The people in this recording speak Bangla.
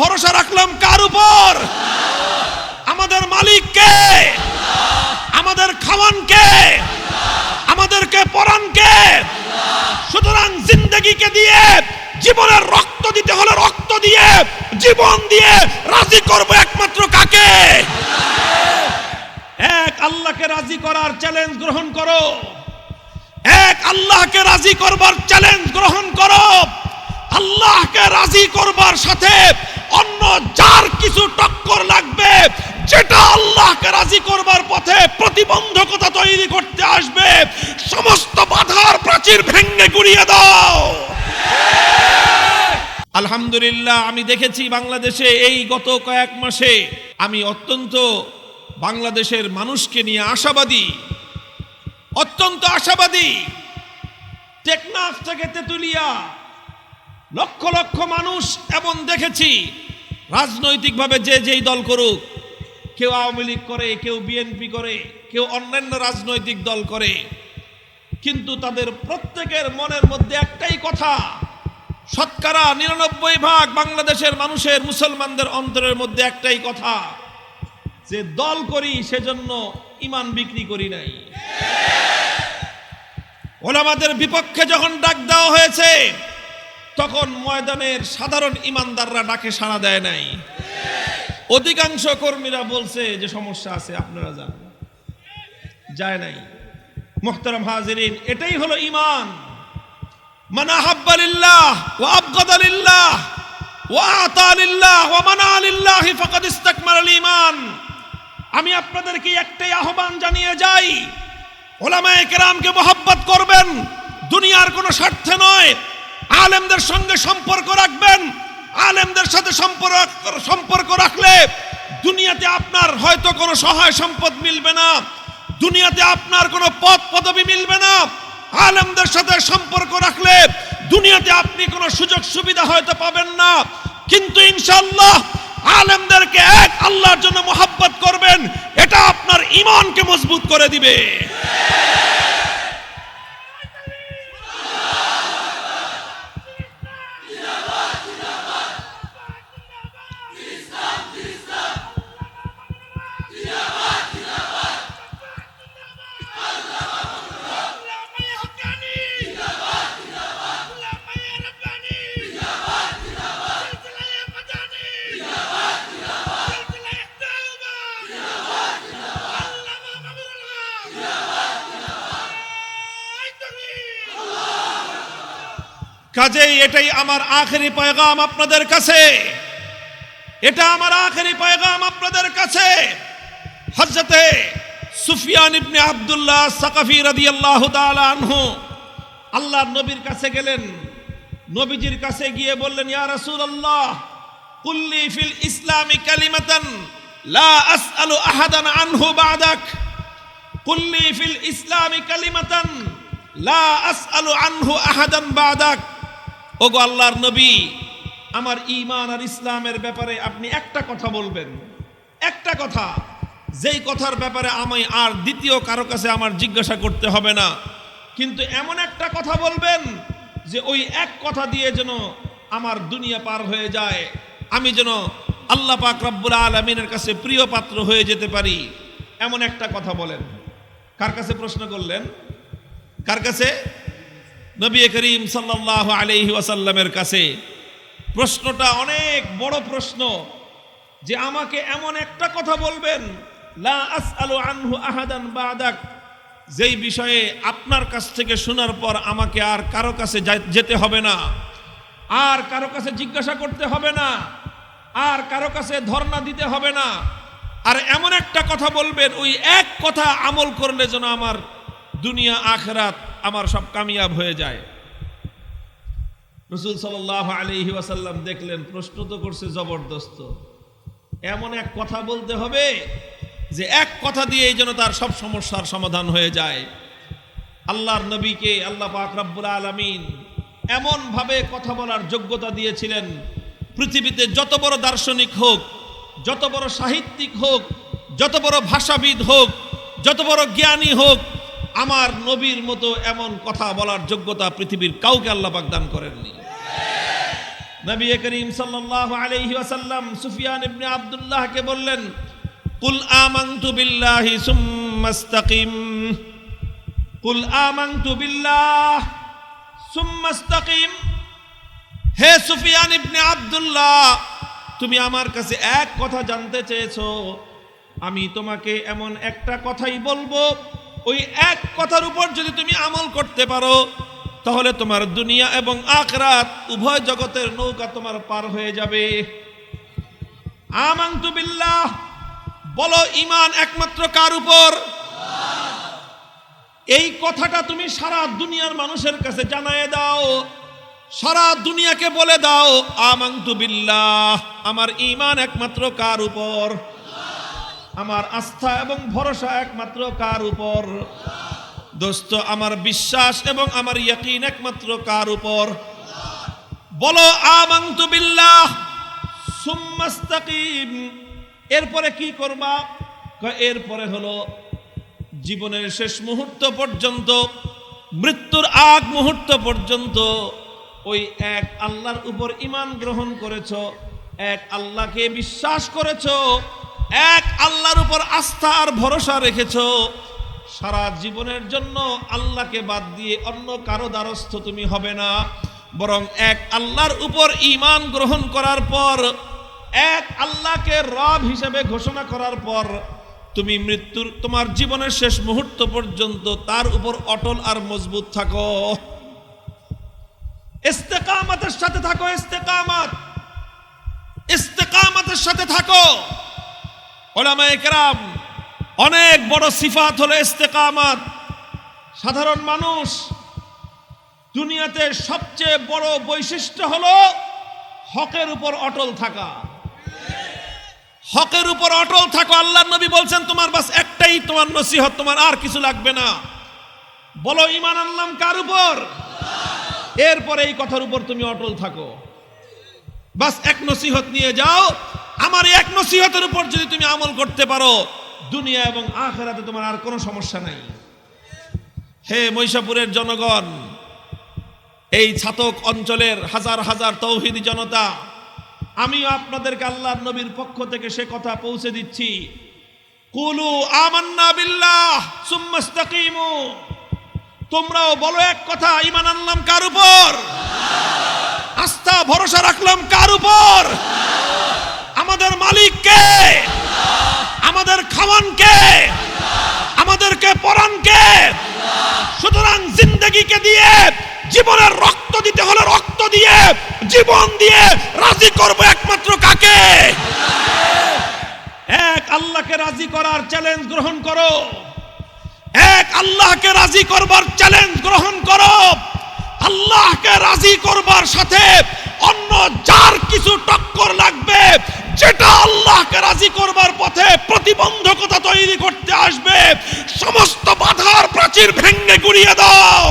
ভরসা রাখলাম কার উপর? আমাদের মালিক কে? আমাদের খাওয়ান কে? আমাদেরকে পরান কে? সুতরাং জিন্দগিকে দিয়ে, জীবনের রক্ত দিতে হলে রক্ত দিয়ে, জীবন দিয়ে রাজি করব একমাত্র কাকে? এক আল্লাহকে রাজি করার চ্যালেঞ্জ গ্রহণ করো। এক আল্লাহকে রাজি করবার চ্যালেঞ্জ গ্রহণ করো। আল্লাহকে রাজি করবার সাথে অন্য যার কিছু টক্কর লাগবে, যেটা আল্লাহকে রাজি করবার পথে প্রতিবন্ধকতা তৈরি করতে আসবে, সমস্ত বাধার প্রাচীর ভেঙে গুড়িয়ে দাও। আলহামদুলিল্লাহ, আমি দেখেছি বাংলাদেশে এই গত কয়েক মাসে আমি অত্যন্ত বাংলাদেশের মানুষকে নিয়ে আশাবাদী, অত্যন্ত আশাবাদী। টেকনাফ থেকে তেতুলিয়া, লক্ষ লক্ষ মানুষ এমন দেখেছি। রাজনৈতিকভাবে যে যেই দল করুক, কেউ আওয়ামী লীগ করে, কেউ বিএনপি করে, কেউ অন্যান্য রাজনৈতিক দল করে, কিন্তু তাদের প্রত্যেকের মনের মধ্যে একটাই কথা, শতকরা নিরানব্বই ভাগ বাংলাদেশের মানুষের মুসলমানদের অন্তরের মধ্যে একটাই কথা, যে দল করি সেজন্য ইমান বিক্রি করি নাই। ওলামাদের বিপক্ষে যখন ডাক দেওয়া হয়েছে তখন ময়দানের সাধারণ ইমানদাররা ডাকে সাড়া দেয় নাই। অধিকাংশ কর্মীরা বলছে, যে সমস্যা আছে, আপনারা যান। যায় নাই। মোহতারাম হাজরিন, এটাই হলো ইমান মানা হাব্বালিল্লাহ ও আবগাদালিল্লাহ ও আতালিল্লাহ ও মানা আলিল্লাহ ফাকাদ ইস্তাকমাল আল ইমান আমি আপনাদেরকে একটাই আহ্বান জানিয়ে যাই, ওলামায়ে কেরামকে মোহাব্বত করবেন, দুনিয়ার কোনো স্বার্থে নয়। আলেমদের সঙ্গে সম্পর্ক রাখবেন। আলেমদের সাথে সম্পর্ক সম্পর্ক রাখলে দুনিয়াতে আপনার হয়তো কোনো সহায় সম্পদ মিলবে না। দুনিয়াতে আপনার কোনো পদ পদবি মিলবে না। আলেমদের সাথে সম্পর্ক রাখলে দুনিয়াতে আপনি কোনো সুযোগ সুবিধা হয়তো পাবেন না। কিন্তু ইনশাল্লাহ আলেমদেরকে এক আল্লাহর জন্য মোহাব্বত করবেন, এটা আপনার ইমানকে মজবুত করে দিবে। কাজেই এটাই আমার আখেরি পয়গাম আপনাদের কাছে। এটা আমার আখেরি পয়গাম আপনাদের কাছে। হজরতে সুফিয়ান ইবনে আব্দুল্লাহ সাকাফি রাদিয়াল্লাহু তাআলা আনহু আল্লাহর নবীর কাছে গেলেন। নবীজির কাছে গিয়ে বললেন, ইয়া রাসূলুল্লাহ কুল্লি ফিল ইসলামি কালিমাতান লা আসআলু আহাদান আনহু বাদাক। কুল্লি ফিল ইসলামি কালিমাতান লা আসআলু আনহু আহাদান বাদাক। ওগো আল্লাহর নবী, আমার ঈমান আর ইসলামের ব্যাপারে আপনি একটা কথা বলবেন। একটা কথা, যেই কথার ব্যাপারে আমি আর দ্বিতীয় কারও কাছে আমার জিজ্ঞাসা করতে হবে না। কিন্তু এমন একটা কথা বলবেন যে ওই এক কথা দিয়ে যেন আমার দুনিয়া পার হয়ে যায়। আমি যেন আল্লাহ পাক রব্বুল আলমিনের কাছে প্রিয় পাত্র হয়ে যেতে পারি। এমন একটা কথা বলেন। কার কাছে প্রশ্ন করলেন? কার কাছে? নবী করিম সাল্লাল্লাহু আলাইহি ওয়াসাল্লামের কাছে প্রশ্নটা অনেক বড় প্রশ্ন যে আমাকে এমন একটা কথা বলবেন, লা আসআলু আনহু আহাদান বাদাক যেই বিষয়ে আপনার কাছ থেকে শোনার পর আমাকে আর কারও কাছে যেতে হবে না, আর কারও কাছে জিজ্ঞাসা করতে হবে না, আর কারও কাছে ধর্ণা দিতে হবে না। আর এমন একটা কথা বলবেন, ওই এক কথা আমল করলে যেন আমার দুনিয়া আখরাত আমার সব কামিয়াব হয়ে যায়। রসুল সাল্লাহ আলহি ওয়াসাল্লাম দেখলেন, প্রশ্ন তো করছে জবরদস্ত। এমন এক কথা বলতে হবে যে এক কথা দিয়েই যেন তার সব সমস্যার সমাধান হয়ে যায়। আল্লাহর নবীকে আল্লাহ পাক রব্বুল আলমিন এমনভাবে কথা বলার যোগ্যতা দিয়েছিলেন, পৃথিবীতে যত বড় দার্শনিক হোক, যত বড় সাহিত্যিক হোক, যত বড় ভাষাবিদ হোক, যত বড় জ্ঞানী হোক আমার নবীর মতো এমন কথা বলার যোগ্যতা পৃথিবীর কাউকে আল্লাহ পাক দান করেননি। নবী করিম সাল্লাল্লাহু আলাইহি ওয়াসাল্লাম সুফিয়ান ইবনে আব্দুল্লাহকে বললেন, কুল আমানতু বিল্লাহি সুম্মাস্তাকিম কুল আমানতু বিল্লাহ সুম্মাস্তাকিম হে সুফিয়ান ইবনে আব্দুল্লাহ, তুমি আমার কাছে এক কথা জানতে চেয়েছো। আমি তোমাকে এমন একটা কথাই বলব ওই এক কথার উপর যদি তুমি আমল করতে পারো, তাহলে তোমার দুনিয়া এবং আখরাত উভয় জগতের নৌকা তোমার পার হয়ে যাবে। আমান্তু বিল্লাহ, বলো ইমান একমাত্র কার উপর? এই কথাটা তুমি সারা দুনিয়ার মানুষের কাছে জানায় দাও, সারা দুনিয়াকে বলে দাও, আমান্তু বিল্লাহ, আমার ইমান একমাত্র কার উপর? আমার আস্থা এবং ভরসা একমাত্র কার উপর? দোস্ত, আমার বিশ্বাস এবং আমার ইয়াকিন একমাত্র কার উপর? বলো সুম্মাস্তাকিম এরপরে কি করবা? এরপরে হলো জীবনের শেষ মুহূর্ত পর্যন্ত, মৃত্যুর আগ মুহূর্ত পর্যন্ত ওই এক আল্লাহর উপর ইমান গ্রহণ করেছ, এক আল্লাহকে বিশ্বাস করেছ এক আল্লাহর উপর আস্থা আর ভরসা রেখেছ, সারা জীবনের জন্য আল্লাহকে বাদ দিয়ে অন্য কারও দ্বারস্থ তুমি হবে না। বরং এক আল্লাহর উপর ইমান গ্রহণ করার পর, এক আল্লাহকে রব হিসেবে ঘোষণা করার পর, তুমি মৃত্যুর, তোমার জীবনের শেষ মুহূর্ত পর্যন্ত তার উপর অটল আর মজবুত থাকো। ইস্তেকামাতের সাথে থাকো, ইস্তেকামাত। ইস্তেকামাতের সাথে থাকো। কেরাম, অনেক বড় সিফাত হলো ইস্তেকামাত। সাধারণ মানুষ দুনিয়াতে সবচেয়ে বড় বৈশিষ্ট্য হলো হকের উপর অটল থাকা। হকের উপর অটল থাকো আল্লাহ নবী বলছেন, তোমার বাস একটাই তোমার নসিহত, তোমার আর কিছু লাগবে না। বলো ইমান আনলাম কার উপর? এরপরে এই কথার উপর তুমি অটল থাকো। বাস এক নসিহত নিয়ে যাও আমার এক নসিহতের উপর যদি তুমি আমল করতে পারো, দুনিয়া এবং আখেরাতে তোমার আর কোনো সমস্যা নাই। হে মহিষাপুরের জনগণ, এই ছাতক অঞ্চলের হাজার হাজার তৌহিদি জনতা, আমিও আপনাদেরকে আল্লাহর নবীর পক্ষ থেকে সে কথা পৌঁছে দিচ্ছি। কুলু আমান্না বিল্লাহ সুম্মাস্তাকিমু তোমরাও বলো এক কথা ইমান আনলাম কার উপর? আস্থা, ভরসা রাখলাম কার উপর? আমাদের মালিক কে আমাদের খাওয়ান কে আমাদেরকে পরান কে সুতরাং জিন্দগিকে দিয়ে জীবনের রক্ত দিতে হলে রক্ত দিয়ে জীবন দিয়ে রাজি করব একমাত্র কাকে? এক আল্লাহকে রাজি করার চ্যালেঞ্জ গ্রহণ করো। এক আল্লাহকে রাজি করবার চ্যালেঞ্জ গ্রহণ করো। আল্লাহকে রাজি করবার সাথে অন্য যার কিছু টক্কর লাগবে যেটা আল্লাহকে রাজি করবার পথে প্রতিবন্ধকতা তৈরি করতে আসবে, সমস্ত বাধার প্রাচীর ভেঙ্গে গুড়িয়ে দাও।